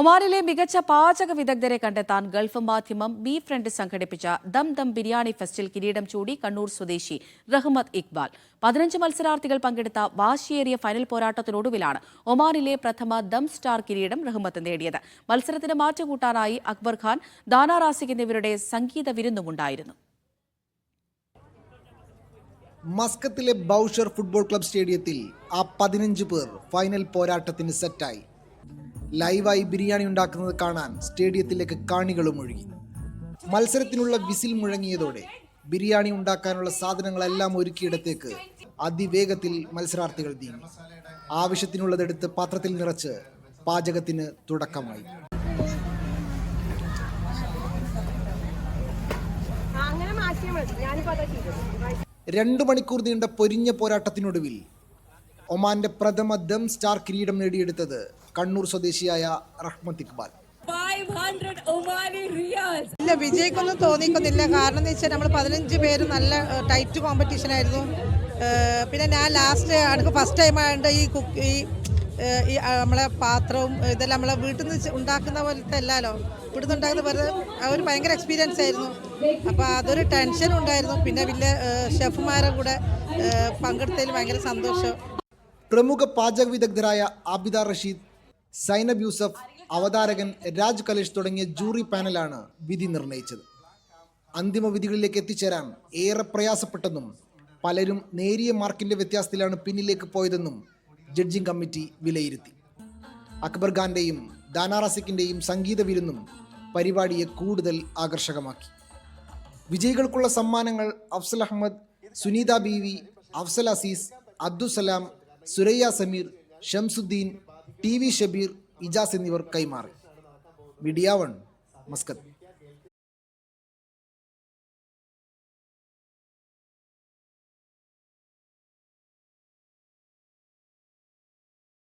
ഒമാനിലെ മികച്ച പാചക വിദഗ്ധരെ കണ്ടെത്താൻ ഗൾഫ് മാധ്യമം ബി ഫ്രണ്ട് സംഘടിപ്പിച്ച ദം ദം ബിരിയാണി ഫെസ്റ്റിൽ കിരീടം ചൂടി കണ്ണൂർ സ്വദേശി റഹ്മത്ത് ഇക്ബാൽ. പതിനഞ്ച് മത്സരാർത്ഥികൾ പങ്കെടുത്ത വാശിയേറിയ ഫൈനൽ പോരാട്ടത്തിനൊടുവിലാണ് ഒമാനിലെ പ്രഥമ ദം സ്റ്റാർ കിരീടം റഹ്മത്ത് നേടിയത്. മത്സരത്തിന് മാറ്റുകൂട്ടാനായി അക്ബർ ഖാൻ ദാന റാസിക് എന്നിവരുടെ സംഗീത വിരുന്നുമുണ്ടായിരുന്നു. മസ്കത്തിലെ ബൌഷർ ഫുട്ബോൾ ക്ലബ് സ്റ്റേഡിയത്തിൽ ആ പതിനഞ്ച് പേർ ഫൈനൽ പോരാട്ടത്തിന് സെറ്റായി. ലൈവായി ബിരിയാണി ഉണ്ടാക്കുന്നത് കാണാൻ സ്റ്റേഡിയത്തിലേക്ക് കാണികളും ഒഴുകി. മത്സരത്തിനുള്ള വിസിൽ മുഴങ്ങിയതോടെ ബിരിയാണി ഉണ്ടാക്കാനുള്ള സാധനങ്ങളെല്ലാം ഒരുക്കിയിടത്തേക്ക് അതിവേഗത്തിൽ മത്സരാർത്ഥികൾ നീങ്ങി. ആവശ്യത്തിനുള്ളതെടുത്ത് പാത്രത്തിൽ നിറച്ച് പാചകത്തിന് തുടക്കമായി. രണ്ടു മണിക്കൂർ നീണ്ട പൊരിഞ്ഞ പോരാട്ടത്തിനൊടുവിൽ ഒമാന്റെ പ്രഥമ ദം സ്റ്റാർ കിരീടം നേടിയെടുത്തത് കണ്ണൂർ സ്വദേശിയായ റഹ്മത്ത് ഇക്ബാൽ. 500 Omani riyals. ഇല്ല വിജയിക്കൊന്നും തോന്നിക്കുന്നില്ല. കാരണം എന്ന് വെച്ചാൽ നമ്മൾ പതിനഞ്ച് പേര് നല്ല ടൈറ്റ് കോമ്പറ്റീഷൻ ആയിരുന്നു. പിന്നെ ഞാൻ ലാസ്റ്റ് അടുക്ക് ഫസ്റ്റ് ടൈം ആയതുകൊണ്ട് ഈ കുക്ക് ഈ നമ്മളെ പാത്രവും ഇതെല്ലാം നമ്മളെ വീട്ടിൽ നിന്ന് ഉണ്ടാക്കുന്ന പോലത്തെ അല്ലല്ലോ ഇവിടുന്ന് നിന്ന് ഉണ്ടാക്കുന്ന പോലെ ആ ഒരു ഭയങ്കര എക്സ്പീരിയൻസ് ആയിരുന്നു. അപ്പോൾ അതൊരു ടെൻഷൻ ഉണ്ടായിരുന്നു. പിന്നെ വലിയ ഷെഫുമാരെ കൂടെ പങ്കെടുത്തതിൽ ഭയങ്കര സന്തോഷം. പ്രമുഖ പാചക വിദഗ്ധരായ ആബിദ റഷീദ് സൈനബ് യൂസഫ് അവതാരകൻ രാജ് കലേഷ് തുടങ്ങിയ ജൂറി പാനലാണ് വിധി നിർണയിച്ചത്. അന്തിമ വിധികളിലേക്ക് എത്തിച്ചേരാൻ ഏറെ പ്രയാസപ്പെട്ടെന്നും പലരും നേരിയ മാർക്കിന്റെ വ്യത്യാസത്തിലാണ് പിന്നിലേക്ക് പോയതെന്നും ജഡ്ജിംഗ് കമ്മിറ്റി വിലയിരുത്തി. അക്ബർ ഖാന്റെയും ദാനാറാസിക്കിന്റെയും സംഗീത വിരുന്നും പരിപാടിയെ കൂടുതൽ ആകർഷകമാക്കി. വിജയികൾക്കുള്ള സമ്മാനങ്ങൾ അഫ്സൽ അഹമ്മദ് സുനീത ബീവി അഫ്സൽ അസീസ് അബ്ദുസലാം സുരയ്യ സമീർ ഷംസുദ്ദീൻ ടി വി ഷബീർ ഇജാസ് എന്നിവർ കൈമാറി. Media one Muscat.